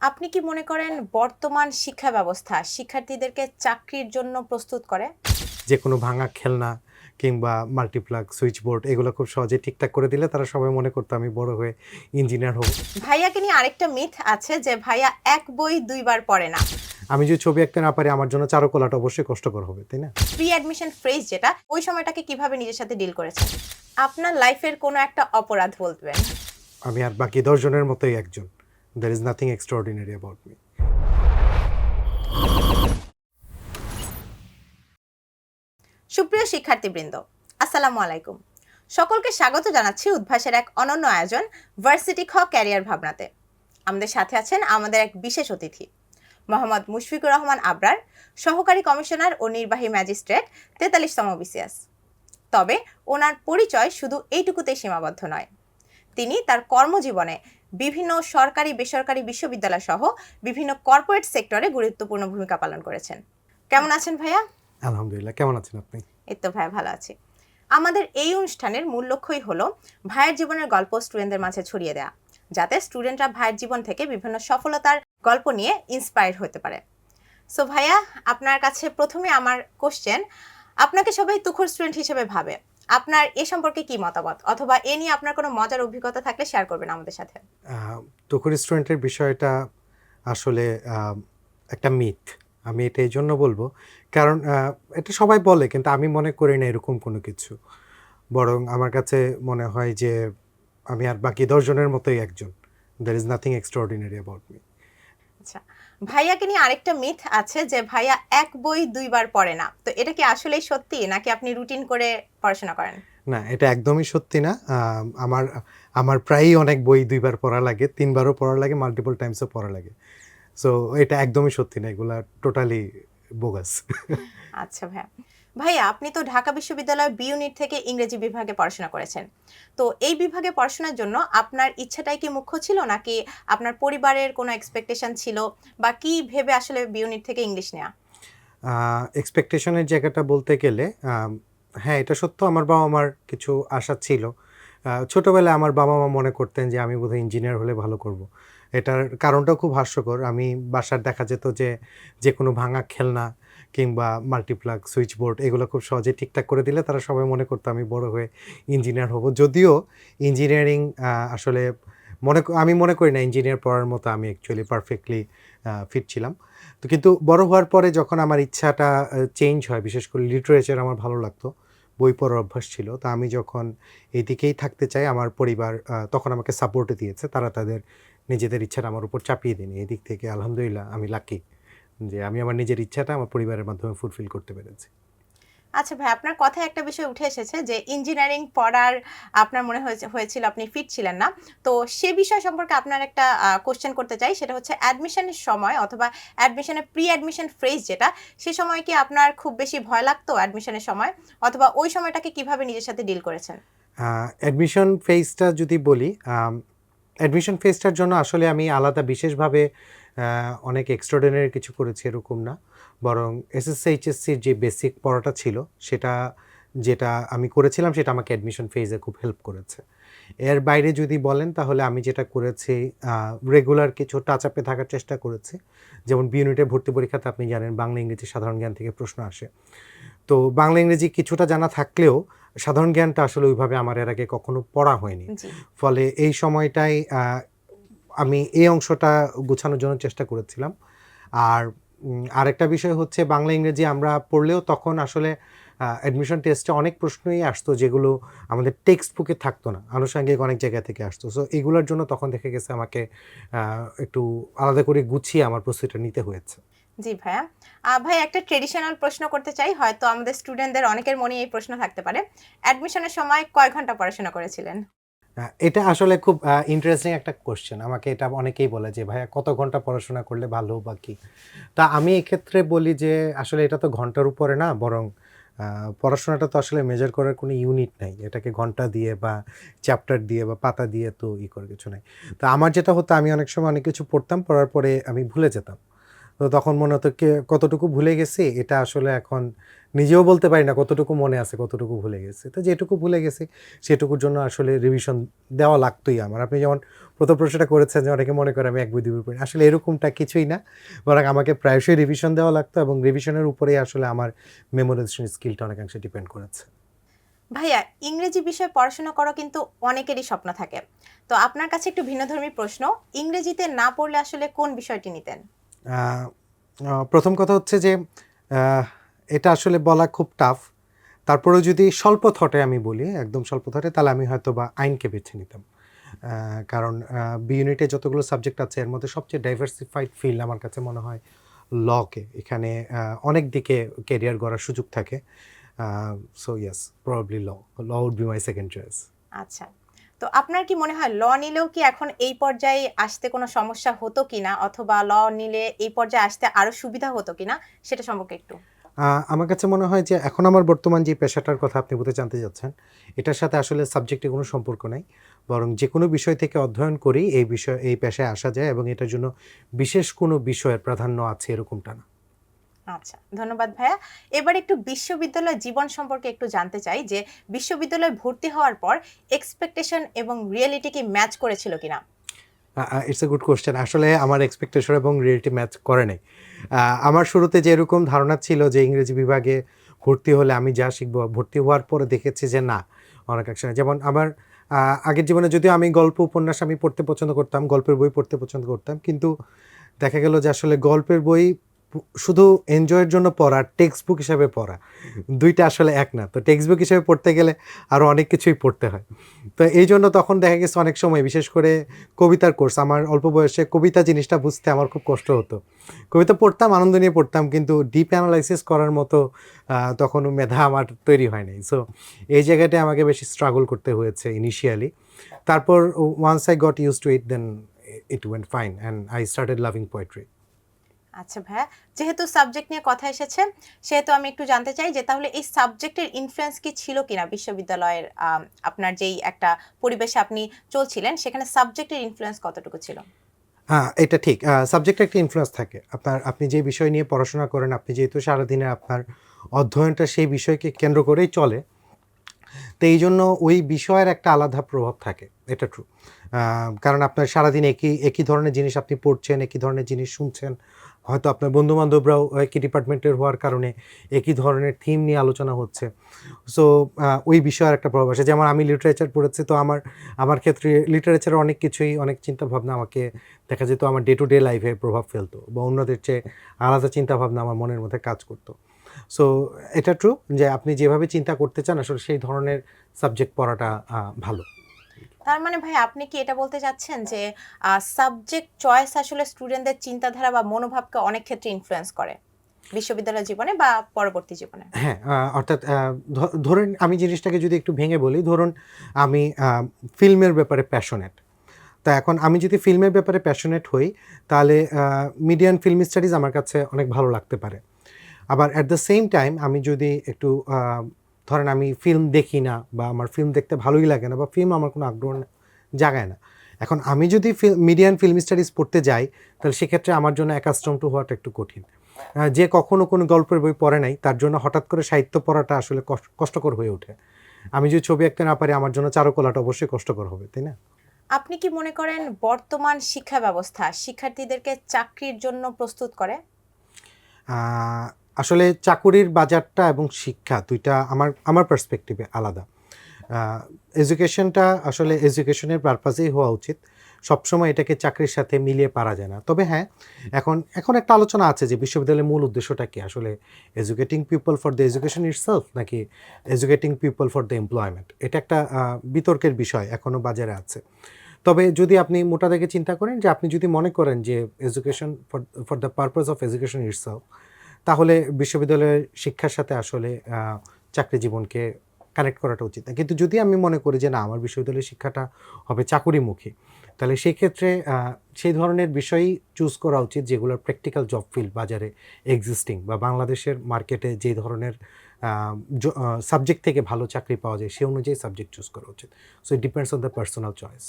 আপনি কি মনে করেন বর্তমান শিক্ষা ব্যবস্থা শিক্ষার্থীদেরকে চাকরির জন্য প্রস্তুত করে? যে কোনো ভাঙা খেলনা কিংবা মাল্টিপ্লাগ সুইচ বোর্ড এগুলো খুব সহজে ঠিকঠাক করে দিলে তারা সবাই মনে করতো আমি বড় হয়ে ইঞ্জিনিয়ার হব। ভাইয়াকে নিয়ে আরেকটা মিথ আছে যে ভাইয়া এক বই দুইবার পড়ে না। আমি যদি ছবি আঁকতে না পারি আমার জন্য চারুকলাটা অবশ্যই কষ্টকর হবে তাই না? প্রি অ্যাডমিশন ফ্রেজ যেটা ওই সময়টাকে কীভাবে নিজের সাথে ডিল করেছেন? আপনার লাইফের কোনো একটা অপরাধ বলবেন? আমি আর বাকি দশজনের মতোই একজন। There is nothing extraordinary about me সুপ্রিয় শিক্ষার্থীবৃন্দ, আসসালামু আলাইকুম। সকলকে স্বাগত জানাচ্ছি উদ্ভাসের এক অনন্য আয়োজন ভার্সিটি খ ক্যারিয়ার ভাবনাতে। আমাদের সাথে আছেন আমাদের এক বিশেষ অতিথি, মোহাম্মদ মুশফিকুর রহমান আবরার, সহকারী কমিশনার ও নির্বাহী ম্যাজিস্ট্রেট তেতাল্লিশতম বিসিএস। তবে ওনার পরিচয় শুধু এইটুকুতেই সীমাবদ্ধ নয়, তিনি তার কর্মজীবনে বিভিন্ন সরকারি বেসরকারি বিশ্ববিদ্যালয় সহ বিভিন্ন কর্পোরেট সেক্টরে গুরুত্বপূর্ণ ভূমিকা পালন করেছেন। কেমন আছেন ভাইয়া? আলহামদুলিল্লাহ। কেমন আছেন আপনি? এই তো ভাই ভালো আছি। আমাদের এই অনুষ্ঠানের মূল লক্ষ্যই হলো ভাইয়ের জীবনের গল্প স্টুডেন্টদের মাঝে ছড়িয়ে দেওয়া যাতে স্টুডেন্টরা ভাইয়ের জীবন থেকে বিভিন্ন সফলতার গল্প নিয়ে ইন্সপায়ার হতে পারে। সো ভাইয়া আপনার কাছে প্রথমে আমার কোশ্চেন আপনাকে সবাই তুখর স্টুডেন্ট হিসেবে ভাবে। আপনার এ সম্পর্কে কি মতামত? অথবা এ নিয়ে আপনার কোনো মজার অভিজ্ঞতা থাকলে শেয়ার করবেন আমাদের সাথে। তুকুর স্টুডেন্টের বিষয়টা আসলে একটা মিথ আমি এটা এই জন্য বলব। কারণ এটা সবাই বলে, কিন্তু আমি মনে করি না এরকম কোনো কিছু। বরং আমার কাছে মনে হয় যে, আমি আর বাকি দশজনের মতোই একজন। There is nothing extraordinary about me আচ্ছা ভাইয়াকে নিয়ে আরেকটা মিথ আছে যে ভাইয়া এক বই দুইবার পড়ে না। তো এটা কি আসলেই সত্যি নাকি আপনি রুটিন করে পড়াশোনা করেন? না এটা একদমই সত্যি না। আমার আমার প্রায়ই অনেক বই দুইবার পড়া লাগে তিনবারও পড়া লাগে মাল্টিপল টাইমসও পড়া লাগে। সো এটা একদমই সত্যি না এগুলা টোটালি বোগাস আচ্ছা ভাইয়া। ভাইয়া, আপনি তো ঢাকা বিশ্ববিদ্যালয় বি ইউনিট থেকে ইংরেজি বিভাগে পড়াশোনা করেছেন। তো এই বিভাগে পড়াশোনার জন্য আপনার ইচ্ছাটাই কি মুখ্য ছিল, নাকি আপনার পরিবারের কোনো এক্সপেকটেশন ছিল, বা কি ভেবে আসলে বি ইউনিট থেকে ইংলিশ নেওয়া এক্সপেকটেশনের জায়গাটা বলতে গেলে হ্যাঁ এটা সত্য, আমার বাবা মার কিছু আশা ছিল। ছোটোবেলায় আমার বাবা মা মনে করতেন যে, আমি বোধহয় ইঞ্জিনিয়ার হলে ভালো করব। এটার কারণটাও খুব হাস্যকর। আমি বাসার দেখা যেত যে যে কোনো ভাঙা খেলনা কিংবা মাল্টিপ্লাগ সুইচ বোর্ড এগুলো খুব সহজে ঠিকঠাক করে দিলে তারা সবাই মনে করতো আমি বড় হয়ে ইঞ্জিনিয়ার হব। যদিও ইঞ্জিনিয়ারিং আসলে মনে আমি মনে করি না ইঞ্জিনিয়ার পড়ার মতো আমি অ্যাকচুয়ালি পারফেক্টলি ফিট ছিলাম। তো কিন্তু বড় হওয়ার পরে যখন আমার ইচ্ছাটা চেঞ্জ হয়, বিশেষ করে লিটারেচার আমার ভালো লাগতো, বই পড়ার অভ্যাস ছিল, তা আমি যখন এই দিকেই থাকতে চাই, আমার পরিবার তখন আমাকে সাপোর্টে দিয়েছে, তারা তাদের নিজেদের ইচ্ছাটা আমার উপর চাপিয়ে দেয়নি। এই দিক থেকে আলহামদুলিল্লাহ, আমি লাকি যে আমি আমার নিজের ইচ্ছাটা আমার পরিবারের মাধ্যমে ফুলফিল করতে পেরেছি। আচ্ছা ভাই আপনার কথায় একটা বিষয় উঠে এসেছে যে ইঞ্জিনিয়ারিং পড়ার আপনার মনে হয়েছে হয়েছিল আপনি ফিট ছিলেন না। তো সে বিষয় সম্পর্কে আপনার একটা কোশ্চেন করতে চাই সেটা হচ্ছে অ্যাডমিশনের সময় অথবা অ্যাডমিশনের প্রি অ্যাডমিশন ফ্রেজ যেটা সে সময় কি আপনার খুব বেশি ভয় লাগতো অ্যাডমিশনের সময়? অথবা ওই সময়টাকে কীভাবে নিজের সাথে ডিল করেছেন? অ্যাডমিশন ফেজটা যদি বলি অ্যাডমিশন ফেজটার জন্য আসলে আমি আলাদা বিশেষভাবে অনেক এক্সট্রাঅর্ডিনারি কিছু করেছি এরকম না। বরং এসএসসি এইচএসসির যে বেসিক পড়াটা ছিল সেটা যেটা আমি করেছিলাম সেটা আমাকে অ্যাডমিশন ফেজে খুব হেল্প করেছে। এর বাইরে যদি বলেন তাহলে আমি যেটা করেছি রেগুলার কিছু টাচ আপে থাকার চেষ্টা করেছি। যেমন বি ইউনিটের ভর্তি পরীক্ষাতে আপনি জানেন বাংলা ইংরেজি সাধারণ জ্ঞান থেকে প্রশ্ন আসে। তো বাংলা ইংরেজি কিছুটা জানা থাকলেও সাধারণ জ্ঞানটা আসলে ওইভাবে আমার এর আগে কখনো পড়া হয়নি। ফলে এই সময়টাই আমি এই অংশটা গুছানোর জন্য চেষ্টা করেছিলাম। আর আরেকটা বিষয় হচ্ছে বাংলা ইংরেজি আমরা পড়লেও তখন আসলে অ্যাডমিশন টেস্টে অনেক প্রশ্নই আসতো যেগুলো আমাদের টেক্সট বুকে থাকতো না। আনুষঙ্গিক অনেক জায়গা থেকে আসতো। সো এগুলোর জন্য তখন দেখে গেছে আমাকে একটু আলাদা করে গুছিয়ে আমার প্রস্তুতিটা নিতে হয়েছে। জি ভাইয়া। ভাই, একটা ট্রেডিশনাল প্রশ্ন করতে চাই। হয়তো আমাদের স্টুডেন্টদের অনেকের মনে এই প্রশ্ন থাকতে পারে। অ্যাডমিশনের সময় কয় ঘণ্টা পড়াশোনা করেছিলেন? এটা আসলে খুব ইন্টারেস্টিং একটা কোশ্চেন আমাকে এটা অনেকেই বলে যে, ভাইয়া, কত ঘণ্টা পড়াশোনা করলে ভালো বা কি? তা আমি এক্ষেত্রে বলি যে, আসলে এটা তো ঘণ্টার উপরে না, বরং পড়াশোনাটা তো আসলে মেজার করার কোনো ইউনিট নাই। এটাকে ঘণ্টা দিয়ে বা চ্যাপ্টার দিয়ে বা পাতা দিয়ে তো ই করে কিছু নাই। তো আমার যেটা হতো, আমি অনেক সময় অনেক কিছু পড়তাম, পড়ার পরে আমি ভুলে যেতাম। তো তখন মনে হতো কে, কতটুকু ভুলে গেছি, এটা আসলে এখন নিজেও বলতে পারি না কতটুকু মনে আছে কতটুকু ভুলে গেছে। তো যেটুকু ভুলে গেছি সেটুকুর জন্য আসলে রিভিশন দেওয়া লাগতোই আমার। আপনি যেমন প্রথম প্রশ্নটা করেছেন যে অনেকে মনে করে আমি এক বই দুই পড়ি আসলে এরকমটা কিছুই না বরং আমাকে প্রায়শই রিভিশন দেওয়া লাগতো এবং রিভিশনের উপরেই আসলে আমার মেমোরাইজেশন স্কিলটা অনেকাংশে ডিপেন্ড করেছে। ভাইয়া ইংরেজি বিষয়ে পড়াশোনা করা কিন্তু অনেকেরই স্বপ্ন থাকে। তো আপনার কাছে একটু ভিন্নধর্মী প্রশ্ন ইংরেজিতে না পড়লে আসলে কোন বিষয়টি নিতেন? প্রথম কথা হচ্ছে যে এটা আসলে বলা খুব টাফ তারপরেও যদি স্বল্প থটে আমি বলি, একদম স্বল্প থটে তাহলে আমি হয়তো বা আইনকে বেছে নিতাম। কারণ বি ইউনিটে যতগুলো সাবজেক্ট আছে, এর মধ্যে সবচেয়ে ডাইভার্সিফাইড ফিল্ড আমার কাছে মনে হয় লকে এখানে অনেক দিকে কেরিয়ার গড়ার সুযোগ থাকে। So yes probably law law would be my second choice আচ্ছা তো আপনার কি মনে হয় ল নিলেও কি এখন এই পর্যায়ে আসতে কোনো সমস্যা হতো কিনা? অথবা ল নিলে এই পর্যায়ে আসতে আরও সুবিধা হতো কিনা? সেটা সম্পর্কে একটু। আমার কাছে মনে হয় যে এখন আমার বর্তমান যে পেশাটার কথা আপনি বলতে জানতে যাচ্ছেন এটার সাথে আসলে সাবজেক্টে কোনো সম্পর্ক নাই। বরং যে কোনো বিষয় থেকে অধ্যয়ন করেই এই বিষয় এই পেশায় আসা যায় এবং এটার জন্য বিশেষ কোনো বিষয়ের প্রাধান্য আছে এরকমটা না। আচ্ছা ধন্যবাদ ভাইয়া। এবার একটু বিশ্ববিদ্যালয় জীবন সম্পর্কে একটু জানতে চাই যে বিশ্ববিদ্যালয়ে ভর্তি হওয়ার পর এক্সপেকটেশন এবং রিয়েলিটি কি ম্যাচ করেছিল কিনা? ইটস এ গুড কোশ্চেন আসলে আমার এক্সপেকটেশন এবং রিয়েলিটি ম্যাচ করে নাই। আমার শুরুতে যেরকম ধারণা ছিল যে ইংরেজি বিভাগে ভর্তি হলে আমি যা শিখব, ভর্তি হওয়ার পরে দেখেছি যে না, অনেক একসময় যেমন আমার আগের জীবনে যদিও আমি গল্প উপন্যাস আমি পড়তে পছন্দ করতাম, গল্পের বই পড়তে পছন্দ করতাম, কিন্তু দেখা গেল যে আসলে গল্পের বই শুধু এনজয়ের জন্য পড়া টেক্সট বুক হিসাবে পড়া, দুইটা আসলে এক না। তো টেক্সট বুক হিসাবে পড়তে গেলে আরও অনেক কিছুই পড়তে হয়। তো এই জন্য তখন দেখা গেছে অনেক সময়, বিশেষ করে কবিতার কোর্স আমার অল্প বয়সে কবিতা জিনিসটা বুঝতে আমার খুব কষ্ট হতো। কবিতা পড়তাম, আনন্দ নিয়ে পড়তাম, কিন্তু ডিপ অ্যানালাইসিস করার মতো তখন মেধা আমার তৈরি হয় নাই। সো এই জায়গাটায় আমাকে বেশি স্ট্রাগল করতে হয়েছে ইনিশিয়ালি তারপর once I got used to it then it went fine and I started loving poetry আচ্ছা ভাইয়া, যেহেতু সাবজেক্ট নিয়ে কথা এসেছে, সেহেতু আমি একটু জানতে চাই যে তাহলে এই সাবজেক্টের ইনফ্লুয়েন্স কি ছিল কিনা বিশ্ববিদ্যালয়ের আপনার যেই একটা পরিবেশে আপনি চলছিলেন, সেখানে সাবজেক্টের ইনফ্লুয়েন্স কতটুকু ছিল? হ্যাঁ এটা ঠিক। সাবজেক্টে একটা ইনফ্লুয়েন্স থাকে। আপনার, আপনি যে বিষয় নিয়ে পড়াশোনা করেন, আপনি যেহেতু সারাদিনে আপনার অধ্যয়নটা সেই বিষয়কে কেন্দ্র করেই চলে, তো এই জন্য ওই বিষয়ের একটা আলাদা প্রভাব থাকে। এটা ট্রু কারণ আপনার সারাদিন একই একই ধরনের জিনিস আপনি পড়ছেন, একই ধরনের জিনিস শুনছেন হয়তো আপনার বন্ধু বান্ধবরাও একই ডিপার্টমেন্টের হওয়ার কারণে একই ধরনের থিম নিয়ে আলোচনা হচ্ছে। সো ওই বিষয়ের একটা প্রভাব আসে যেমন আমি লিটারেচার পড়েছি, তো আমার আমার ক্ষেত্রে লিটারেচারের অনেক কিছুই, অনেক চিন্তা ভাবনা আমাকে দেখা যেত। আমার ডে টু ডে লাইফে প্রভাব ফেলতো বা অন্যদের চেয়ে আলাদা চিন্তা ভাবনা আমার মনের মধ্যে কাজ করতো। সো এটা ট্রু যে আপনি যেভাবে চিন্তা করতে চান, আসলে সেই ধরনের সাবজেক্ট পড়াটা ভালো। তার মানে ভাই, আপনি কি এটা বলতে চাচ্ছেন যে সাবজেক্ট চয়েস আসলে স্টুডেন্টদের চিন্তাধারা বা মনোভাবকে অনেক ক্ষেত্রে ইনফ্লুয়েন্স করে বিশ্ববিদ্যালয় জীবনে বা পরবর্তী জীবনে? হ্যাঁ অর্থাৎ ধরুন আমি জিনিসটাকে যদি একটু ভেঙে বলি, ধরুন আমি ফিল্মের ব্যাপারে প্যাশনেট তা এখন আমি যদি ফিল্মের ব্যাপারে প্যাশনেট হই, তাহলে মিডিয়ান ফিল্ম স্টাডিজ আমার কাছে অনেক ভালো লাগতে পারে। আবার অ্যাট দ্য সেম টাইম আমি যদি একটু ধরেন আমি ফিল্ম দেখি না বা আমার ফিল্ম দেখতে ভালোই লাগে না বা ফিল্ম আমার কোনো আগ্রহ জাগায় না। এখন আমি যদি মিডিয়ান ফিল্ম স্টাডিজ পড়তে যাই তাহলে সেক্ষেত্রে আমার জন্য অ্যাকাস্টম টু হওয়াটা একটু কঠিন। যে কখনো কোনো গল্পের বই পড়ে নাই তার জন্য হঠাৎ করে সাহিত্য পড়াটা আসলে কষ্ট- কষ্টকর হয়ে ওঠে। আমি যদি ছবি আঁকতে না পারি আমার জন্য চারুকলাটা অবশ্যই কষ্টকর হবে তাই না? আপনি কি মনে করেন বর্তমান শিক্ষা ব্যবস্থা শিক্ষার্থীদেরকে চাকরির জন্য প্রস্তুত করে? আসলে চাকুরির বাজারটা এবং শিক্ষা দুইটা আমার আমার পার্সপেক্টিভে আলাদা। এডুকেশনটা আসলে এডুকেশনের পারপাসেই হওয়া উচিত। সবসময় এটাকে চাকরির সাথে মিলিয়ে পারা যায় না। তবে হ্যাঁ এখন এখন একটা আলোচনা আছে যে বিশ্ববিদ্যালয়ের মূল উদ্দেশ্যটা কি? আসলে educating people for the education itself নাকি educating people for the employment এটা একটা বিতর্কের বিষয় এখনও বাজারে আছে। তবে যদি আপনি মোটা দেখে চিন্তা করেন যে আপনি যদি মনে করেন যে education for for the purpose of education itself তাহলে বিশ্ববিদ্যালয়ের শিক্ষার সাথে আসলে চাকরি জীবনকে কানেক্ট করাটা উচিত না। কিন্তু যদি আমি মনে করি যে না, আমার বিশ্ববিদ্যালয়ের শিক্ষাটা হবে চাকুরিমুখী, তাহলে সেই ক্ষেত্রে সেই ধরনের বিষয়ই চুজ করা উচিত যেগুলোর প্র্যাকটিক্যাল জব ফিল্ড বাজারে এক্সিস্টিং বা বাংলাদেশের মার্কেটে যে ধরনের সাবজেক্ট থেকে ভালো চাকরি পাওয়া যায়, সেই অনুযায়ী সাবজেক্ট চুজ করা উচিত। So it depends on the personal choice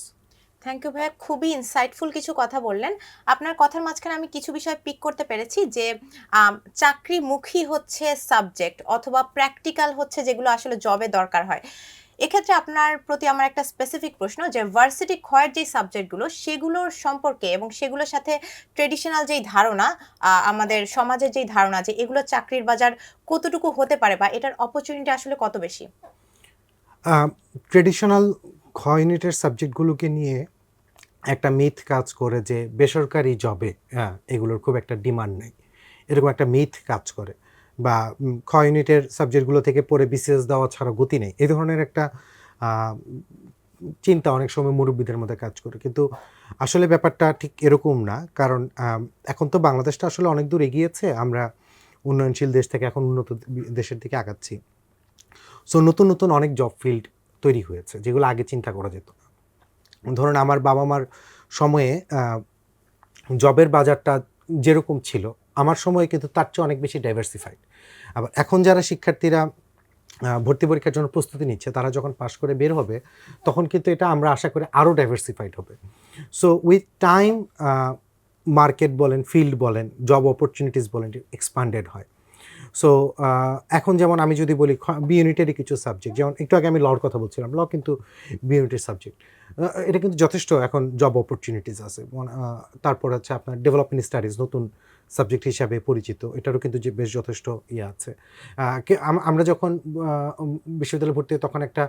thank you ভাইয়া। খুবই ইনসাইটফুল কিছু কথা বললেন। আপনার কথার মাঝখানে আমি কিছু বিষয় পিক করতে পেরেছি যে চাকরিমুখী হচ্ছে সাবজেক্ট অথবা প্র্যাকটিক্যাল হচ্ছে যেগুলো আসলে জবে দরকার হয়। এক্ষেত্রে আপনার প্রতি আমার একটা স্পেসিফিক প্রশ্ন যে ভার্সিটি ক্ষয়ের যে সাবজেক্টগুলো সেগুলোর সম্পর্কে এবং সেগুলোর সাথে ট্রেডিশনাল যেই ধারণা আমাদের সমাজের যেই ধারণা যে, এগুলো চাকরির বাজার কতটুকু হতে পারে বা এটার অপরচুনিটি আসলে কত বেশি? ট্রেডিশনাল খ ইউনিটের সাবজেক্টগুলোকে নিয়ে একটা মিথ কাজ করে যে বেসরকারি জবে হ্যাঁ এগুলোর খুব একটা ডিমান্ড নেই। এরকম একটা মিথ কাজ করে বা খ ইউনিটের সাবজেক্টগুলো থেকে পড়ে বিসিএস দেওয়া ছাড়া গতি নেই। এই ধরনের একটা চিন্তা অনেক সময় মুরব্বীদের মধ্যে কাজ করে। কিন্তু আসলে ব্যাপারটা ঠিক এরকম না। কারণ এখন তো বাংলাদেশটা আসলে অনেক দূর এগিয়েছে। আমরা উন্নয়নশীল দেশ থেকে এখন উন্নত দেশের দিকে আগাচ্ছি। সো নতুন নতুন অনেক জব ফিল্ড তৈরি হয়েছে, যেগুলো আগে চিন্তা করা যেত না। ধরুন আমার বাবা মার সময়ে জবের বাজারটা যেরকম ছিল, আমার সময়ে কিন্তু তার চেয়ে অনেক বেশি ডাইভার্সিফাইড আবার এখন যারা শিক্ষার্থীরা ভর্তি পরীক্ষার জন্য প্রস্তুতি নিচ্ছে, তারা যখন পাশ করে বের হবে, তখন কিন্তু এটা আমরা আশা করি আরও ডাইভার্সিফাইড হবে। সো উইথ টাইম মার্কেট বলেন ফিল্ড বলেন জব অপরচুনিটিস বলেন এক্সপান্ডেড হয়। সো এখন যেমন আমি যদি বলি বি ইউনিটেরই কিছু সাবজেক্ট যেমন একটু আগে আমি লর কথা বলছিলাম ল কিন্তু বি ইউনিটের সাবজেক্ট এটা কিন্তু যথেষ্ট এখন জব অপরচুনিটিস আছে। তারপর হচ্ছে আপনার ডেভেলপমেন্ট স্টাডিজ নতুন সাবজেক্ট হিসাবে পরিচিত এটারও কিন্তু যে বেশ যথেষ্ট ইয়ে আছে। আমরা যখন বিশ্ববিদ্যালয়ে ভর্তি তখন একটা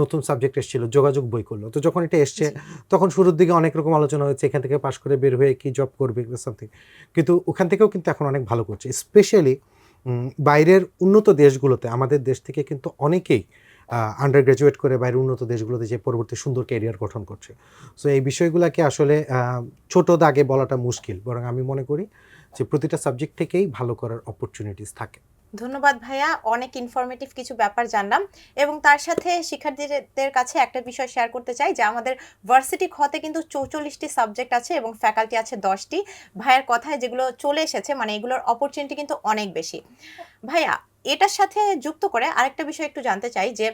নতুন সাবজেক্ট এসেছিল যোগাযোগ বই করল। তো যখন এটা এসছে তখন শুরুর দিকে অনেক রকম আলোচনা হয়েছে এখান থেকে পাশ করে বের হয়ে কি জব করবে সামথিং কিন্তু ওখান থেকেও কিন্তু এখন অনেক ভালো করছে স্পেশালি বাইরের উন্নত দেশগুলোতে, আমাদের দেশ থেকে কিন্তু অনেকেই আন্ডার গ্রাজুয়েট করে বাইরের উন্নত দেশগুলোতে যে পরবর্তী সুন্দর ক্যারিয়ার গঠন করছে। সো এই বিষয়গুলোকে আসলে ছোট দাগে বলাটা মুশকিল। বরং আমি মনে করি যে, প্রতিটা সাবজেক্ট থেকেই ভালো করার অপরচুনিটিস থাকে। ধন্যবাদ ভাইয়া, অনেক ইনফরমেটিভ কিছু ব্যাপার জানলাম এবং তার সাথে শিক্ষার্থীদের কাছে একটা বিষয় শেয়ার করতে চাই যে আমাদের ভার্সিটি খতে কিন্তু চৌচল্লিশটি সাবজেক্ট আছে এবং ফ্যাকাল্টি আছে দশটি। ভাইয়ের কথায় যেগুলো চলে এসেছে মানে এগুলোর অপরচুনিটি কিন্তু অনেক বেশি। ভাইয়া, এটার সাথে যুক্ত করে আরেকটা বিষয় একটু জানতে চাই যে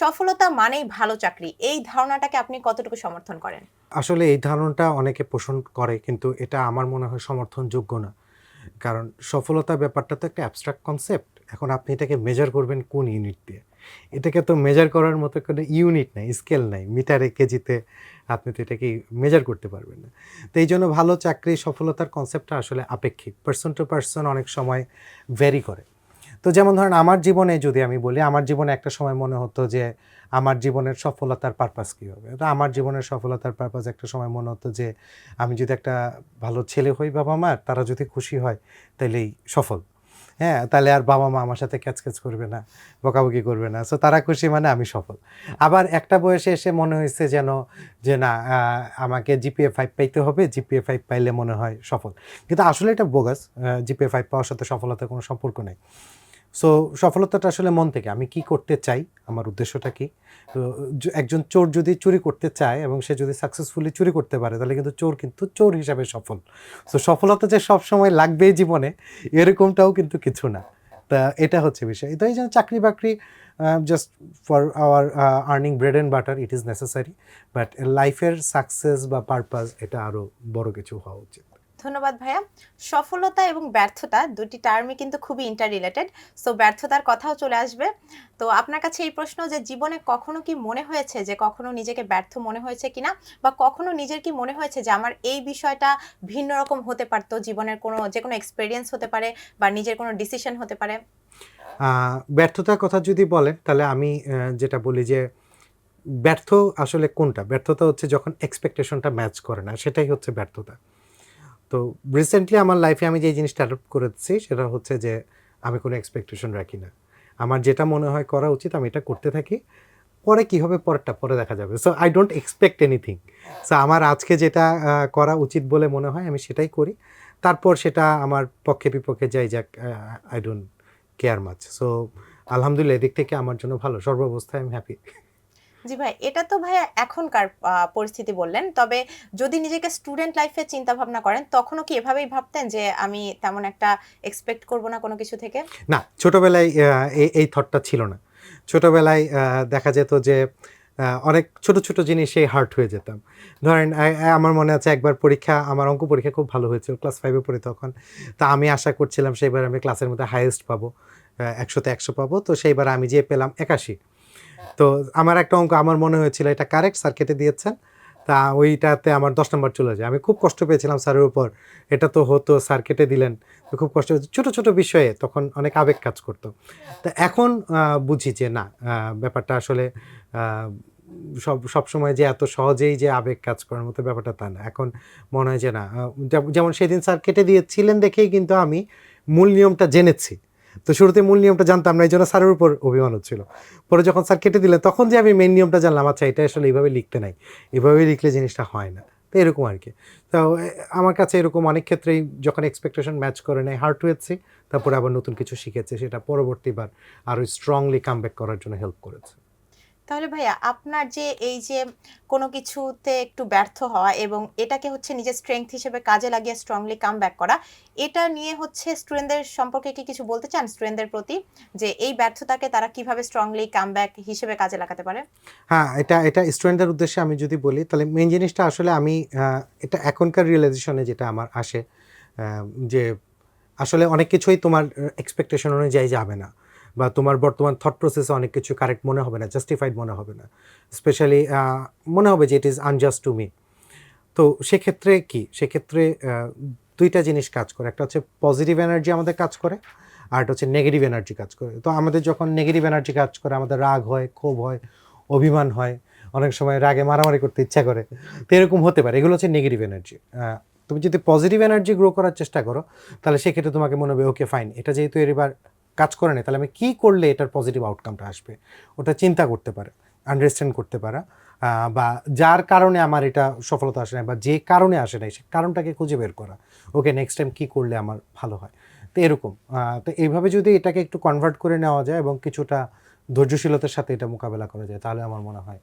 সফলতা মানেই ভালো চাকরি, এই ধারণাটাকে আপনি কতটুকু সমর্থন করেন? আসলে এই ধারণাটা অনেকে পোষণ করে, কিন্তু এটা আমার মনে হয় সমর্থনযোগ্য না। কারণ সফলতা ব্যাপারটা তো একটা অ্যাবস্ট্রাক্ট কনসেপ্ট এখন আপনি এটাকে মেজার করবেন কোন ইউনিট দিয়ে। এটাকে তো মেজার করার মতো কোনো ইউনিট নাই স্কেল নাই মিটারে কেজিতে আপনি তো এটাকে মেজার করতে পারবেন না। তো এই জন্য ভালো চাকরি, সফলতার কনসেপ্টটা আসলে আপেক্ষিক। পার্সন টু পার্সন অনেক সময় ভ্যারি করে। তো যেমন ধরেন, আমার জীবনে যদি আমি বলি, আমার জীবনে একটা সময় মনে হতো যে আমার জীবনের সফলতার পারপাস কী হবে? আমার জীবনের সফলতার পারপাস একটা সময় মনে হতো যে, আমি যদি একটা ভালো ছেলে হই বাবা মার, তারা যদি খুশি হয় তাহলেই সফল। হ্যাঁ তাহলে আর বাবা মা আমার সাথে ক্যাচ ক্যাচ করবে না, বকাবকি করবে না। সো তারা খুশি মানে আমি সফল। আবার একটা বয়সে এসে মনে হয়েছে যেন, যে না আমাকে জিপিএ ফাইভ পাইতে হবে জিপিএ ফাইভ পাইলে মনে হয় সফল। কিন্তু আসলে এটা বোগাস জিপিএ ফাইভ পাওয়ার সাথে সফলতার কোনো সম্পর্ক নেই। সো সফলতাটা আসলে মন থেকে, আমি কি করতে চাই, আমার উদ্দেশ্যটা কি? তো একজন চোর যদি চুরি করতে চায় এবং সে যদি সাকসেসফুলি চুরি করতে পারে, তাহলে কিন্তু চোর কিন্তু চোর হিসাবে সফল। সো সফলতা যে সব সময় লাগবেই জীবনে, এরকমটাও কিন্তু কিছু না। তা, এটা হচ্ছে বিষয়। তো, এই চাকরি বাকরি just for our earning bread and butter it is necessary but লাইফের সাকসেস বা পারপাস এটা আরও বড় কিছু হওয়া উচিত। ধন্যবাদ ভাইয়া। সফলতা এবং ব্যর্থতা দুটি টার্মই কিন্তু খুবই ইন্টার রিলেটেড সো ব্যর্থতার কথাও চলে আসবে। তো আপনার কাছে এই প্রশ্ন যে জীবনে কখনো কি মনে হয়েছে যে কখনো নিজেকে ব্যর্থ মনে হয়েছে কিনা, বা কখনো নিজের কি মনে হয়েছে যে আমার এই বিষয়টা ভিন্ন রকম হতে পারতো, জীবনের কোনো যে কোনো এক্সপিরিয়েন্স হতে পারে, বা নিজের কোনো ডিসিশন হতে পারে? ব্যর্থতার কথা যদি বলেন, তাহলে আমি যেটা বলি যে ব্যর্থ আসলে কোনটা? ব্যর্থতা হচ্ছে যখন এক্সপেকটেশনটা ম্যাচ করে না, সেটাই হচ্ছে ব্যর্থতা। তো রিসেন্টলি আমার লাইফে আমি যে জিনিসটা অ্যাডপ্ট করেছি, সেটা হচ্ছে যে আমি কোনো এক্সপেকটেশন রাখি না। আমার যেটা মনে হয় করা উচিত, আমি এটা করতে থাকি। পরে কী হবে? পরেরটা, পরে দেখা যাবে। So I don't expect anything so আমার আজকে যেটা করা উচিত বলে মনে হয়, আমি সেটাই করি। তারপর সেটা আমার পক্ষে বিপক্ষে যাই যাক I don't care much so আলহামদুলিল্লাহ, এদিক থেকে আমার জন্য ভালো। সর্বাবস্থায় আমি হ্যাপি জি ভাই, এটা তো ভাইয়া এখনকার পরিস্থিতি বললেন। তবে যদি নিজেকে স্টুডেন্ট লাইফে চিন্তা ভাবনা করেন, তখনও কি এভাবেই ভাবতেন যে আমি তেমন একটা এক্সপেক্ট করব না কোনো কিছু থেকে? না, ছোটোবেলায় এই থটটা ছিল না। ছোটোবেলায় দেখা যেত যে অনেক ছোট ছোট জিনিসেই হার্ট হয়ে যেতাম। ধরেন আমার মনে আছে একবার পরীক্ষা, আমার অঙ্ক পরীক্ষা খুব ভালো হয়েছিল ক্লাস ফাইভে পড়ি তখন। তা আমি আশা করছিলাম সেইবার আমি ক্লাসের মধ্যে হাইয়েস্ট পাবো একশোতে একশো পাবো। তো সেইবার আমি যে পেলাম একাশি। তো আমার একটা অঙ্ক, আমার মনে হয়েছিল এটা কারেক্ট স্যার কেটে দিয়েছেন। তা ওইটাতে আমার দশ নম্বর চলে যায়। আমি খুব কষ্ট পেয়েছিলাম স্যারের উপর। এটা তো হতো স্যার কেটে দিলেন। খুব কষ্ট ছোটো ছোটো বিষয়ে তখন অনেক আবেগ কাজ করতো। তা এখন বুঝি যে না ব্যাপারটা আসলে সব সবসময় যে এত সহজেই যে আবেগ কাজ করার মতো ব্যাপারটা তা না। এখন মনে হয় যে না যেমন সেদিন স্যার কেটে দিয়েছিলেন দেখেই কিন্তু আমি মূল নিয়মটা জেনেছি। তো শুরুতে মূল নিয়মটা জানতাম না, এই জন্য স্যারের উপর অভিমান হচ্ছিল পরে যখন স্যার কেটে দিলেন, তখন যে আমি মেন নিয়মটা জানলাম আচ্ছা এটা আসলে এইভাবে লিখতে নাই এভাবে লিখলে জিনিসটা হয় না। তো এরকম আর কি। তো আমার কাছে এরকম অনেক ক্ষেত্রেই যখন এক্সপেকটেশন ম্যাচ করে নেয় হার্ট হয়েছে তারপরে আবার নতুন কিছু শিখেছে, সেটা পরবর্তীবার আরও স্ট্রংলি কামব্যাক করার জন্য হেল্প করেছে। তাহলে ভাইয়া, আপনার যে এই যে কোনো কিছুতে একটু ব্যর্থ হওয়া এবং এটাকে হচ্ছে নিজের স্ট্রেংথ হিসেবে কাজে লাগিয়ে স্ট্রংলি কাম ব্যাক করা, এটা নিয়ে হচ্ছে স্টুডেন্টদের সম্পর্কে কি কিছু বলতে চান স্টুডেন্টদের প্রতি? যে এই ব্যর্থতাকে তারা কীভাবে স্ট্রংলি কাম ব্যাক হিসেবে কাজে লাগাতে পারে? হ্যাঁ এটা এটা স্টুডেন্টদের উদ্দেশ্যে আমি যদি বলি, তাহলে মেন জিনিসটা আসলে আমি এটা এখনকার রিয়েলাইজেশনে যেটা আমার আসে যে আসলে অনেক কিছুই তোমার এক্সপেকটেশন অনুযায়ী যাবে না। বা তোমার বর্তমান থট প্রসেসে অনেক কিছু কারেক্ট মনে হবে না জাস্টিফাইড মনে হবে না। স্পেশালি মনে হবে যে it is unjust to me তো সেক্ষেত্রে কি? সেক্ষেত্রে দুইটা জিনিস কাজ করে। একটা হচ্ছে পজিটিভ এনার্জি আমাদের কাজ করে, আর একটা হচ্ছে নেগেটিভ এনার্জি কাজ করে। তো আমাদের যখন নেগেটিভ এনার্জি কাজ করে, আমাদের রাগ হয়, ক্ষোভ হয়, অভিমান হয়, অনেক সময় রাগে মারামারি করতে ইচ্ছা করে, তো এরকম হতে পারে। এগুলো হচ্ছে নেগেটিভ এনার্জি তুমি যদি পজিটিভ এনার্জি গ্রো করার চেষ্টা করো, তাহলে সেক্ষেত্রে তোমাকে মনে হবে ওকে ফাইন এটা যেহেতু এবার কাজ করে না তাহলে আমি কী করলে এটার পজিটিভ আউটকামটা আসবে? ওটা চিন্তা করতে পারে আন্ডারস্ট্যান্ড করতে পারা বা যার কারণে আমার এটা সফলতা আসে না বা যে কারণে আসে নাই, সে কারণটাকে খুঁজে বের করা। ওকে নেক্সট টাইম কী করলে আমার ভালো হয়? তো এরকম তো এইভাবে যদি এটাকে একটু কনভার্ট করে নেওয়া যায় এবং কিছুটা ধৈর্যশীলতার সাথে এটা মোকাবেলা করা যায়, তাহলে আমার মনে হয়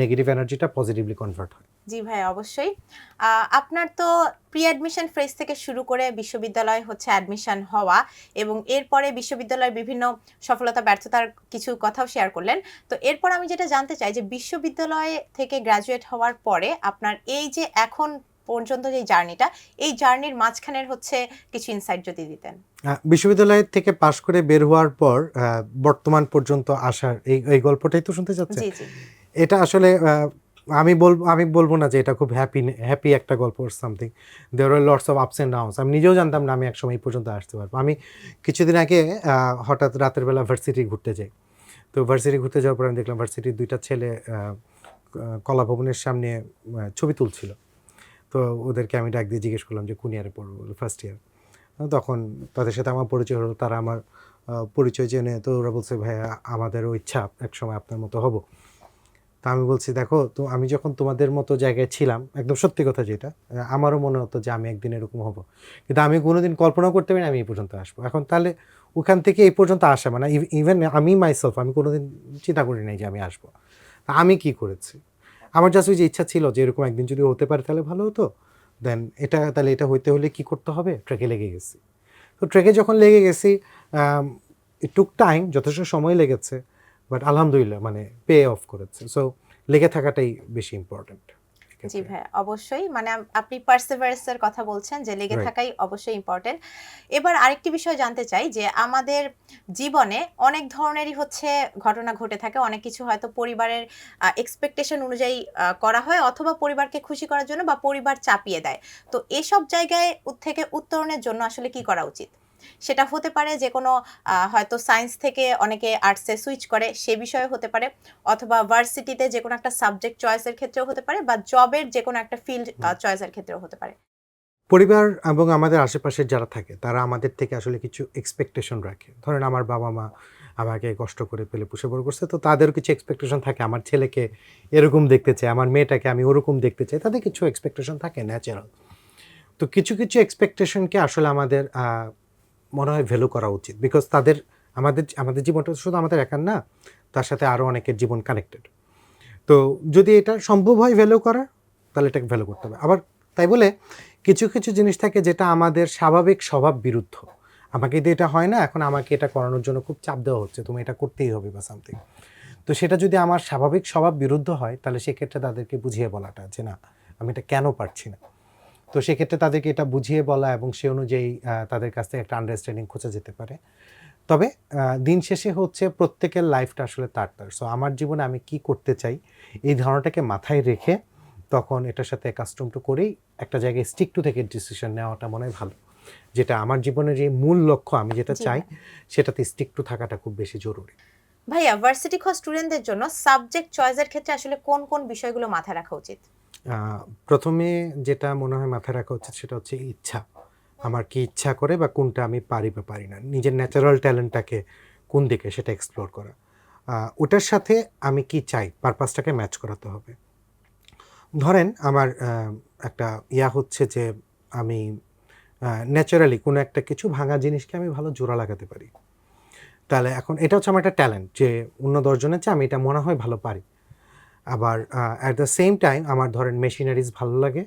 নেগেটিভ এনার্জিটা পজিটিভলি কনভার্ট হয়। জি ভাই অবশ্যই। আপনার তো প্রি অ্যাডমিশন ফেজ থেকে শুরু করে বিশ্ববিদ্যালয় হচ্ছে অ্যাডমিশন হওয়া এবং এরপরে বিশ্ববিদ্যালয়ের বিভিন্ন সফলতা ব্যর্থতার কিছু কথাও শেয়ার করলেন। তো এরপর আমি যেটা জানতে চাই যে বিশ্ববিদ্যালয় থেকে গ্র্যাজুয়েট হওয়ার পরে আপনার এই যে এখন পর্যন্ত যে জার্নিটা এই জার্নির মাঝখানের হচ্ছে কিছু ইনসাইট যদি দিতেন। বিশ্ববিদ্যালয় থেকে পাশ করে বের হওয়ার পর বর্তমান পর্যন্ত আসার এই এই গল্পটাই তো শুনতে চাচ্ছে জি জি। এটা আসলে আমি বলব আমি বলব না যে এটা খুব হ্যাপি হ্যাপি একটা গল্প সামথিং দেওয়ার আর lots of ups and downs আমি নিজেও জানতাম না আমি একসময় এই পর্যন্ত আসতে পারব। আমি কিছুদিন আগে হঠাৎ রাতের বেলা ভার্সিটি ঘুরতে যাই। তো ভার্সিটি ঘুরতে যাওয়ার পর আমি দেখলাম ভার্সিটির দুইটা ছেলে আহ, আহ, কলা ভবনের সামনে ছবি তুলছিল। তো ওদেরকে আমি ডাক দিয়ে জিজ্ঞেস করলাম যে কোন ইয়ারে পড়ব? ফার্স্ট ইয়ার তখন তাদের সাথে আমার পরিচয় হলো তারা আমার পরিচয় জেনে তো ওরা বলছে ভাইয়া আমাদেরও ইচ্ছা একসময় আপনার মতো হব। তা আমি বলছি, দেখো, তো আমি যখন তোমাদের মতো জায়গায় ছিলাম, একদম সত্যি কথা যেটা, আমারও মনে হতো যে আমি একদিন এরকম হব। কিন্তু আমি কোনোদিন কল্পনা করতে পারি আমি এই পর্যন্ত আসব। এখন তাহলে ওখান থেকে এই পর্যন্ত আসা মানে ইভেন আমি মাইসেলফ আমি কোনোদিন চিন্তা করি নাই যে আমি আসব। আমি কি করেছি? আমার জাস্ট ওই যে ইচ্ছা ছিল যে এরকম একদিন যদি হতে পারে তাহলে ভালো হতো। দেন এটা, তাহলে এটা হইতে হলে কি করতে হবে? ট্রেকে লেগে গেছি। তো ট্রেকে যখন লেগে গেছি টুক টাইম যথেষ্ট সময় লেগেছে। বাট আলহামদুলিল্লাহ মানে পে অফ করেছে। সো লেগে থাকাটাই বেশি ইম্পর্ট্যান্ট জি ভাই অবশ্যই। মানে আপনি পার্সেভারেন্সের কথা বলছেন যে লেগে থাকাই অবশ্যই ইম্পর্টেন্ট এবার আরেকটি বিষয় জানতে চাই যে আমাদের জীবনে অনেক ধরনেরই হচ্ছে ঘটনা ঘটে থাকে। অনেক কিছু হয়তো পরিবারের এক্সপেকটেশন অনুযায়ী করা হয় অথবা পরিবারকে খুশি করার জন্য বা পরিবার চাপিয়ে দেয়। তো এসব জায়গায় থেকে উত্তরণের জন্য আসলে কি করা উচিত? সেটা হতে পারে যে কোনো হয়তো সায়েন্স থেকে অনেকে আর্টসে সুইচ করে সে বিষয়ে হতে পারে। অথবা ভার্সিটিতে যে কোনো একটা সাবজেক্ট চয়েসের ক্ষেত্রেও হতে পারে বা জবের যে কোনো একটা ফিল্ড চয়েসের ক্ষেত্রেও হতে পারে। পরিবার এবং আমাদের আশেপাশের যারা থাকে তারা আমাদের থেকে আসলে কিছু এক্সপেকটেশন রাখে। ধরেন আমার বাবা মা আমাকে কষ্ট করে পেলে পুষে বড় করছে তো তাদের কিছু এক্সপেকটেশন থাকে। আমার ছেলেকে এরকম দেখতে চাই আমার মেয়েটাকে আমি ওরকম দেখতে চাই তাদের কিছু এক্সপেকটেশন থাকে ন্যাচারাল তো কিছু কিছু এক্সপেকটেশনকে আসলে আমাদের মনে হয় ভ্যালু করা উচিত। বিকজ তাদের আমাদের আমাদের জীবনটা শুধু আমাদের একার না, তার সাথে আরও অনেকের জীবন কানেক্টেড তো যদি এটা সম্ভব হয় ভ্যালু করা, তাহলে এটাকে ভ্যালু করতে হবে। আবার তাই বলে কিছু কিছু জিনিস থাকে যেটা আমাদের স্বাভাবিক স্বভাব বিরুদ্ধ। আমাকে দিয়ে এটা হয় না, এখন আমাকে এটা করানোর জন্য খুব চাপ দেওয়া হচ্ছে, তুমি এটা করতেই হবে বা সামথিং তো সেটা যদি আমার স্বাভাবিক স্বভাব বিরুদ্ধ হয়, তাহলে সেক্ষেত্রে তাদেরকে বুঝিয়ে বলাটা যে না, আমি এটা কেন পারছি না? তো সেক্ষেত্রে তাদেরকে এটা বুঝিয়ে বলা এবং সে অনুযায়ী তাদের কাছ থেকে একটা আন্ডারস্ট্যান্ডিং খোঁজা যেতে পারে। তবে দিন শেষে হচ্ছে প্রত্যেকের লাইফটা আসলে তার তার। সো আমার জীবনে আমি কি করতে চাই এই ধারণাটাকে মাথায় রেখে তখন এটার সাথে কাস্টম টু করেই একটা জায়গায় স্টিক টু থেকে ডিসিশন নেওয়াটা মনে হয় ভালো। যেটা আমার জীবনের যে মূল লক্ষ্য আমি যেটা চাই সেটাতে স্টিক টু থাকাটা খুব বেশি জরুরি। ভাইয়া ভার্সিটি খ স্টুডেন্টদের জন্য সাবজেক্ট চয়েসের ক্ষেত্রে আসলে কোন কোন বিষয়গুলো মাথায় রাখা উচিত? প্রথমে যেটা মনে হয় মাথায় রাখা উচিত সেটা হচ্ছে ইচ্ছা। আমার কি ইচ্ছা করে বা কোনটা আমি পারি বা পারি না। নিজের ন্যাচারাল ট্যালেন্টটাকে কোন দিকে সেটা এক্সপ্লোর করা। ওটার সাথে আমি কি চাই? পারপাসটাকে ম্যাচ করাতে হবে। ধরেন আমার একটা ইয়া হচ্ছে যে আমি ন্যাচারালি কোনো একটা কিছু ভাঙা জিনিসকে আমি ভালো জোড়া লাগাতে পারি। তাহলে এখন এটা হচ্ছে আমার একটা ট্যালেন্ট যে অন্য দশজনের চেয়ে আমি এটা মনে হয় ভালো পারি। আবার অ্যাট দ্য সেম টাইম আমার ধরেন মেশিনারিজ ভালো লাগে,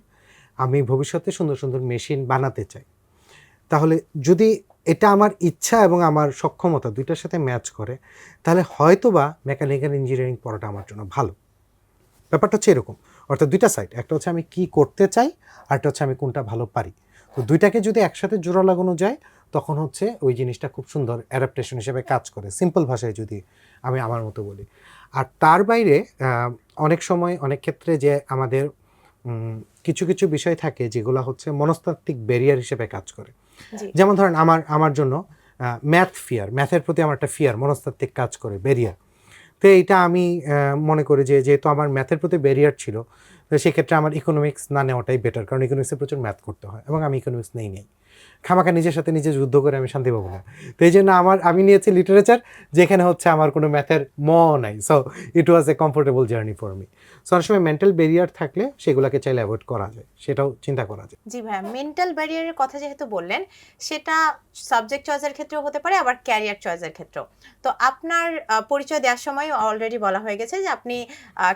আমি ভবিষ্যতে সুন্দর সুন্দর মেশিন বানাতে চাই। তাহলে যদি এটা আমার ইচ্ছা এবং আমার সক্ষমতা দুইটার সাথে ম্যাচ করে, তাহলে হয়তোবা মেকানিক্যাল ইঞ্জিনিয়ারিং পড়াটা আমার জন্য ভালো। ব্যাপারটা হচ্ছে এরকম, অর্থাৎ দুইটা সাইড একটা হচ্ছে আমি কি করতে চাই, আর একটা হচ্ছে আমি কোনটা ভালো পারি। তো দুইটাকে যদি একসাথে জোড়া লাগানো যায়, তখন হচ্ছে ওই জিনিসটা খুব সুন্দর অ্যাডাপ্টেশন হিসেবে কাজ করে। সিম্পল ভাষায় যদি আমি আমার মতো বলি। আর তার বাইরে অনেক সময় অনেক ক্ষেত্রে যে আমাদের কিছু কিছু বিষয় থাকে যেগুলো হচ্ছে মনস্তাত্ত্বিক ব্যারিয়ার হিসেবে কাজ করে। যেমন ধরেন আমার আমার জন্য ম্যাথ ফিয়ার ম্যাথের প্রতি আমার একটা ফিয়ার মনস্তাত্ত্বিক কাজ করে ব্যারিয়ার তো এইটা আমি মনে করি যে যেহেতু আমার ম্যাথের প্রতি ব্যারিয়ার ছিল তো সেক্ষেত্রে আমার ইকোনমিক্স না নেওয়াটাই বেটার কারণ ইকোনমিক্সে প্রচুর ম্যাথ করতে হয় এবং আমি ইকোনমিক্স নেই নেই। খামাখা নিজের সাথে নিজে যুদ্ধ করে আমি শান্তি পাবো না। তো এই জন্য আমার, আমি নিয়েছি লিটারেচার যেখানে হচ্ছে আমার কোনো ম্যাথের ম নাই। So it was a comfortable journey for me so অনেক সময় মেন্টাল ব্যারিয়ার থাকলে সেগুলোকে চাইলে অ্যাভয়েড করা যায়, সেটাও চিন্তা করা যায়। জি ভাইয়া মেন্টাল ব্যারিয়ারের কথা যেহেতু বললেন, সেটা সাবজেক্ট চয়েসের ক্ষেত্রেও হতে পারে, আবার ক্যারিয়ার চয়েসের ক্ষেত্রেও। তো আপনার পরিচয় দেওয়ার সময় অলরেডি বলা হয়ে গেছে যে আপনি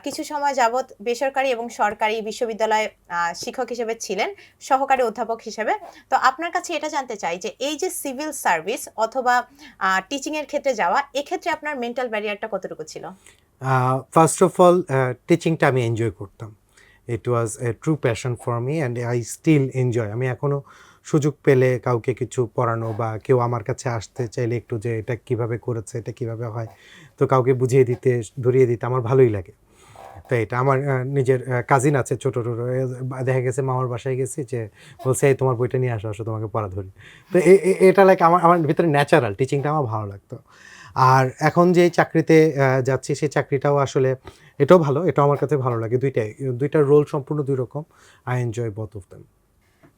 কিছু সময় যাবত বেসরকারি এবং সরকারি বিশ্ববিদ্যালয়ে শিক্ষক হিসেবে ছিলেন, সহকারী অধ্যাপক হিসেবে। তো আপনার কাছে এটা জানতে চাই যে এই যে সিভিল সার্ভিস অথবা টিচিং এর ক্ষেত্রে যাওয়া, এক্ষেত্রে আপনার মেন্টাল ব্যারিয়ারটা কতটুকু ছিল? ফার্স্ট অফ অল টিচিংটা আমি এনজয় করতাম। It was a true passion for me and I still enjoy আমি এখনও সুযোগ পেলে কাউকে কিছু পড়ানো বা কেউ আমার কাছে আসতে চাইলে একটু যে এটা কীভাবে করেছে, এটা কীভাবে হয়, তো কাউকে বুঝিয়ে দিতে, ধরিয়ে দিতে আমার ভালোই লাগে। তো এটা আমার নিজের কাজিন আছে ছোট, ছোটো। দেখা গেছে মামার বাসায় গেছি যে বলছে, এই, তোমার বইটা নিয়ে আসো আসো, তোমাকে পড়া ধরি। তো এটা লাইক আমার আমার ভিতরে ন্যাচারাল টিচিংটা আমার ভালো লাগতো। আর এখন যে চাকরিতে যাচ্ছি, সেই চাকরিটাও আসলে এটাও ভালো, এটাও আমার কাছে ভালো লাগে। দুইটাই দুইটার রোল সম্পূর্ণ দুই রকম। I enjoy both of them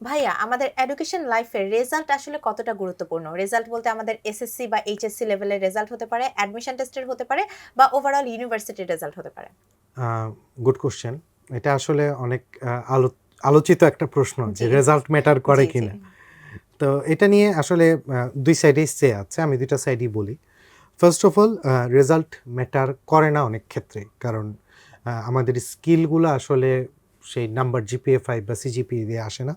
ভাইয়া আমাদের এডুকেশন লাইফের রেজাল্ট আসলে কতটা গুরুত্বপূর্ণ? রেজাল্ট বলতে আমাদের এসএসসি বা এইচএসসি লেভেলের রেজাল্ট হতে পারে অ্যাডমিশন টেস্টের হতে পারে বা ওভারঅল ইউনিভার্সিটির রেজাল্ট হতে পারে? গুড কোশ্চেন এটা আসলে অনেক আলোচিত একটা প্রশ্ন যে রেজাল্ট ম্যাটার করে। কিনা। তো এটা নিয়ে আসলে দুই সাইডেই সে আছে আমি দুইটা সাইডই বলি। First of all result matter করে না অনেক ক্ষেত্রে কারণ আমাদের স্কিলগুলো আসলে সেই নাম্বার জিপিএ ফাইভ বা সিজিপি দিয়ে আসে না।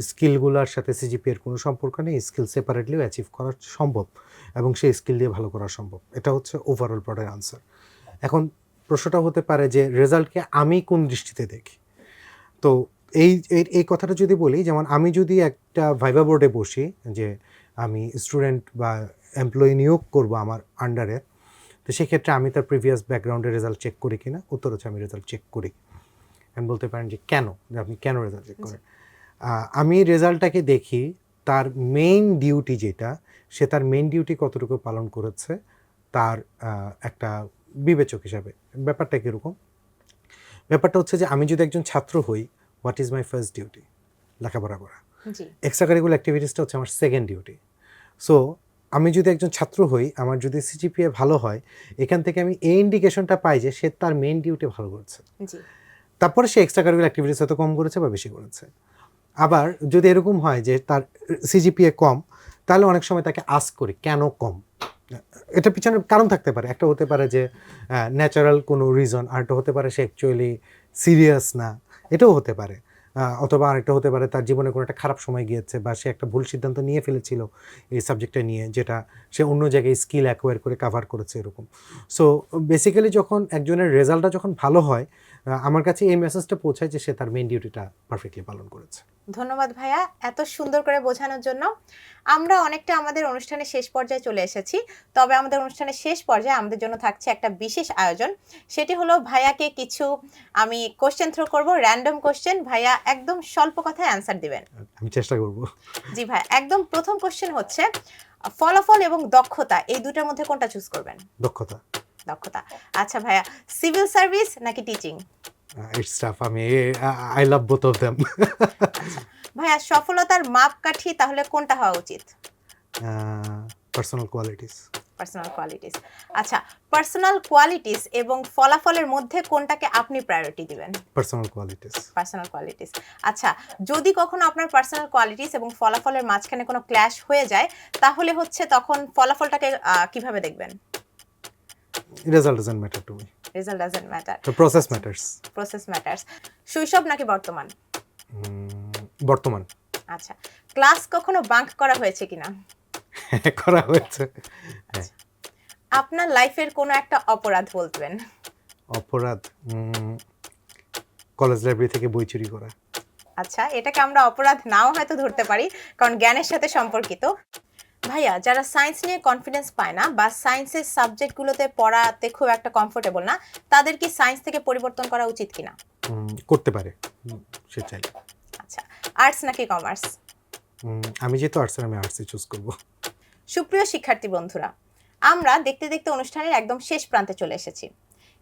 স্কিলগুলোর সাথে সিজিপি এর কোনো সম্পর্ক নেই, স্কিল সেপারেটলিও অ্যাচিভ করা সম্ভব এবং সেই স্কিল দিয়ে ভালো করা সম্ভব। এটা হচ্ছে ওভারঅল প্রডের আনসার এখন প্রশ্নটা হতে পারে যে রেজাল্টকে আমি কোন দৃষ্টিতে দেখি? তো এই, এই- কথাটা যদি বলি, যেমন আমি যদি একটা ভাইবা বোর্ডে বসি, যে আমি স্টুডেন্ট বা এমপ্লয়ি নিয়োগ করব আমার আন্ডারে তো সেক্ষেত্রে আমি তার প্রিভিয়াস ব্যাকগ্রাউন্ডের রেজাল্ট চেক করি কিনা? উত্তর হচ্ছে আমি রেজাল্ট চেক করি। বলতে পারেন যে কেন? যে আপনি কেন রেজাল্ট চেক করেন? আমি রেজাল্টটাকে দেখি তার মেইন ডিউটি যেটা সে তার মেইন ডিউটি কতটুকু পালন করেছে তার একটা বিবেচক হিসাবে। ব্যাপারটা কীরকম? ব্যাপারটা হচ্ছে যে আমি যদি একজন ছাত্র হই what is my first duty লেখাপড়া করা। এক্সট্রা কারিকুলার অ্যাক্টিভিটিসটা হচ্ছে আমার সেকেন্ড ডিউটি সো আমি যদি একজন ছাত্র হই আমার যদি সিজিপিএ ভালো হয় এখান থেকে আমি এই ইন্ডিকেশনটা পাই যে সে তার মেইন ডিউটি ভালো করছে। তারপরে সে এক্সট্রা কারিকুলার অ্যাক্টিভিটিস হয়তো কম করেছে বা বেশি করেছে। আবার যদি এরকম হয় যে তার সিজিপিএ কম, তাহলে অনেক সময় তাকে আস্ক করি, কেন কম? এটা পিছনে কারণ থাকতে পারে। একটা হতে পারে যে ন্যাচারাল কোনো রিজন আর একটা হতে পারে সে অ্যাকচুয়ালি সিরিয়াস না, এটাও হতে পারে। অথবা আরেকটা হতে পারে তার জীবনে কোনো একটা খারাপ সময় গিয়েছে বা সে একটা ভুল সিদ্ধান্ত নিয়ে ফেলেছিল এই সাবজেক্টটা নিয়ে, যেটা সে অন্য জায়গায় স্কিল অ্যাকোয়ার করে কাভার করেছে এরকম। সো বেসিক্যালি যখন একজনের রেজাল্টটা যখন ভালো হয় আমার কাছে এই মেসেজটা পৌঁছায় যে সে তার মেন ডিউটিটা পারফেক্টলি পালন করেছে। ধন্যবাদ ভাইয়া এত সুন্দর করে বোঝানোর জন্য। আমরা অনেকটা আমাদের অনুষ্ঠানের শেষ পর্যায়ে চলে এসেছি। তবে আমাদের অনুষ্ঠানের শেষ পর্যায়ে আমাদের জন্য থাকছে একটা বিশেষ আয়োজন। সেটি হলো ভাইয়াকে কিছু আমি কোশ্চেন থ্রো করব র্যান্ডম কোশ্চেন ভাইয়া একদম স্বল্প কথায় অ্যান্সার দিবেন। আমি চেষ্টা করব। জি ভাই একদম প্রথম কোশ্চেন হচ্ছে ফলাফল এবং দক্ষতা এই দুটোর মধ্যে কোনটা চুজ করবেন? দক্ষতা। দক্ষতা। আচ্ছা ভাইয়া সিভিল সার্ভিস নাকি টিচিং ইটস টাফ আমি I love both of them ভাইয়া সফলতার মাপকাঠি তাহলে কোনটা হওয়া উচিত? পার্সোনাল কোয়ালিটিস পার্সোনাল কোয়ালিটিস আচ্ছা পার্সোনাল কোয়ালিটিস এবং ফলাফলের মধ্যে কোনটাকে আপনি প্রায়োরিটি দিবেন? পার্সোনাল কোয়ালিটিস পার্সোনাল কোয়ালিটিস আচ্ছা যদি কখনো আপনার পার্সোনাল কোয়ালিটিস এবং ফলাফলের মাঝখানে কোনো ক্ল্যাশ হয়ে যায় তাহলে হচ্ছে তখন ফলাফলটাকে কীভাবে দেখবেন? Result doesn't matter to me result doesn't matter the process matters process matters শৈশব নাকি বর্তমান? বর্তমান। আচ্ছা। ক্লাস কখনো বাঙ্ক করা হয়েছে কিনা? করা হয়েছে। হ্যাঁ। আপনার লাইফের কোনো একটা অপরাধ বলতেন অপরাধ? কলেজ লাইব্রেরি থেকে বই চুরি করা। আচ্ছা এটাকে আমরা অপরাধ নাও হয়তো ধরতে পারি কারণ জ্ঞানের সাথে সম্পর্কিত। ভাইয়া যারা সায়েন্স নিয়ে কনফিডেন্স পায় না বা সায়েন্সের সাবজেক্টগুলোতে পড়াতে খুব একটা কমফোর্টেবল না তাদের কি সায়েন্স থেকে পরিবর্তন করা উচিত কিনা? করতে পারে সে চাই। আচ্ছা আর্টস নাকি কমার্স আমি যেহেতু আর্টস আমি আর্টসই চুজ করব। সুপ্রিয় শিক্ষার্থী বন্ধুরা আমরা দেখতে দেখতে অনুষ্ঠানের একদম শেষ প্রান্তে চলে এসেছি।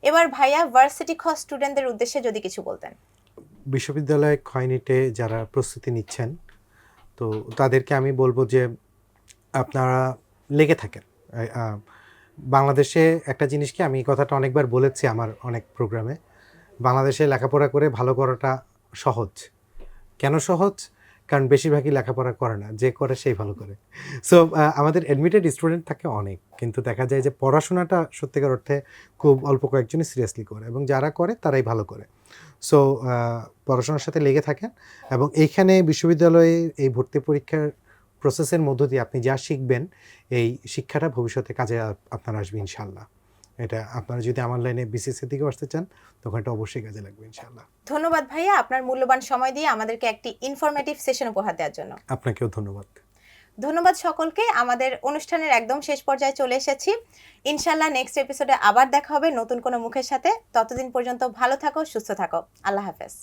এবার ভাইয়া ভার্সিটি খ স্টুডেন্টদের উদ্দেশ্যে যদি কিছু বলতেন। বিশ্ববিদ্যালয় খয়নিটে যারা প্রস্তুতি নিচ্ছেন তো তাদেরকে আমি বলব যে আপনারা লেগে থাকেন। বাংলাদেশে একটা জিনিসকে আমি কথাটা অনেকবার বলেছি আমার অনেক প্রোগ্রামে, বাংলাদেশে লেখাপড়া করে ভালো করাটা সহজ। কেন সহজ? কারণ বেশিরভাগই লেখাপড়া করে না, যে করে সেই ভালো করে। সো আমাদের অ্যাডমিটেড স্টুডেন্ট থাকে অনেক, কিন্তু দেখা যায় যে পড়াশোনাটা সত্যিকার অর্থে খুব অল্প কয়েকজনই সিরিয়াসলি করে এবং যারা করে তারাই ভালো করে। সো পড়াশোনার সাথে লেগে থাকেন এবং এইখানে বিশ্ববিদ্যালয়ে এই ভর্তি পরীক্ষার প্রসেসের মধ্য দিয়ে আপনি যা শিখবেন এই শিক্ষাটা ভবিষ্যতে কাজে আপনার আসবে ইনশাল্লাহ এটা আপনারা যদি আমার লাইনে বিসিএসের দিকে আসতে চান তখন এটা অবশ্যই কাজে লাগবে ইনশাল্লাহ ধন্যবাদ ভাইয়া আপনার মূল্যবান সময় দিয়ে আমাদেরকে একটি ইনফরমেটিভ সেশন উপহার দেওয়ার জন্য। আপনাকেও ধন্যবাদ। ধন্যবাদ সকলকে আমাদের অনুষ্ঠানের একদম শেষ পর্যায়ে চলে এসেছি। ইনশাল্লাহ নেক্সট এপিসোডে আবার দেখা হবে নতুন কোনো মুখের সাথে। ততদিন পর্যন্ত ভালো থাকো সুস্থ থাকো। আল্লাহ হাফেজ।